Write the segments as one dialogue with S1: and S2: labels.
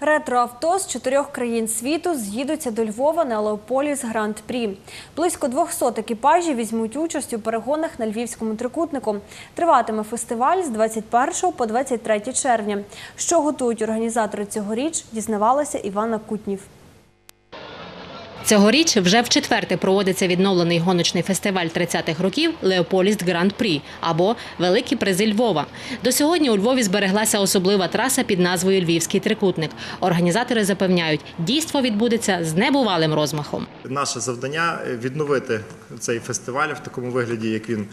S1: Ретроавто з чотирьох країн світу з'їдуться до Львова на Леополіс Гранд Прі. Близько 200 екіпажів візьмуть участь у перегонах на львівському трикутнику. Триватиме фестиваль з 21 по 23 червня. Що готують організатори цьогоріч, дізнавалася Івана Кутнів.
S2: Цьогоріч вже в четверте проводиться відновлений гоночний фестиваль 30-х років Леополіст Гранд Прі або Великі призи Львова. До сьогодні у Львові збереглася особлива траса під назвою Львівський трикутник. Організатори запевняють, дійство відбудеться з небувалим розмахом.
S3: Наше завдання відновити цей фестиваль в такому вигляді, як він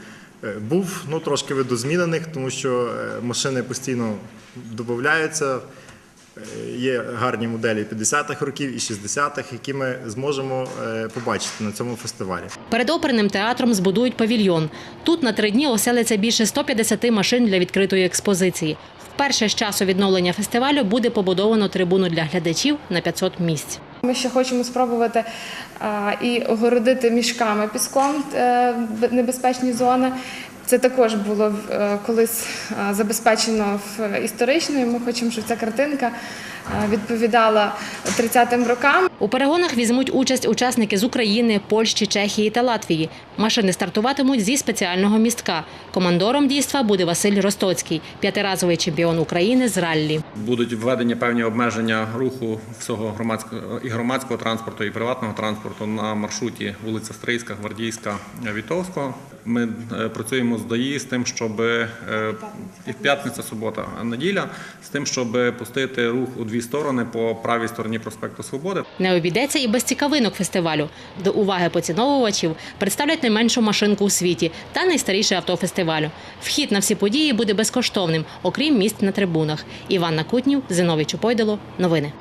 S3: е, був. Ну трошки видозмінених, тому що е, машини постійно додаються. Е, Є гарні моделі 50-х років і 60-х, які ми зможемо е, побачити на цьому фестивалі.
S2: Перед оперним театром збудують павільйон. Тут на три дні оселиться більше 150 машин для відкритої експозиції. Вперше з часу відновлення фестивалю буде побудовано трибуну для глядачів на 500 місць.
S4: Ми ще хочемо спробувати і огородити мішками піском е, небезпечні зони. Це також було е, колись забезпечено в історично. і Ми хочемо, щоб ця картинка відповідала 30-м рокам.
S2: У перегонах візьмуть участь учасники з України, Польщі, Чехії та Латвії. Машини стартуватимуть зі спеціального містка. Командором дійства буде Василь Ростоцький, п'ятиразовий чемпіон України з раллі.
S5: Будуть введені певні обмеження руху всього громадського і громадського транспорту, і приватного транспорту на маршруті вулиця Стрийська, Гвардійська, Вітовського. Ми е, працюємо з ДАІ з тим, щоб е, і в п'ятниця, субота, неділя, з тим, щоб пустити рух у дві сторони по правій стороні проспекту Свободи.
S2: Не обійдеться і без цікавинок фестивалю. До уваги поціновувачів представлять найменшу машинку у світі та найстаріше авто фестивалю. Вхід на всі події буде безкоштовним, окрім місць на трибунах. Іванна Кутнів, Зиновій Чупойдало. Новини.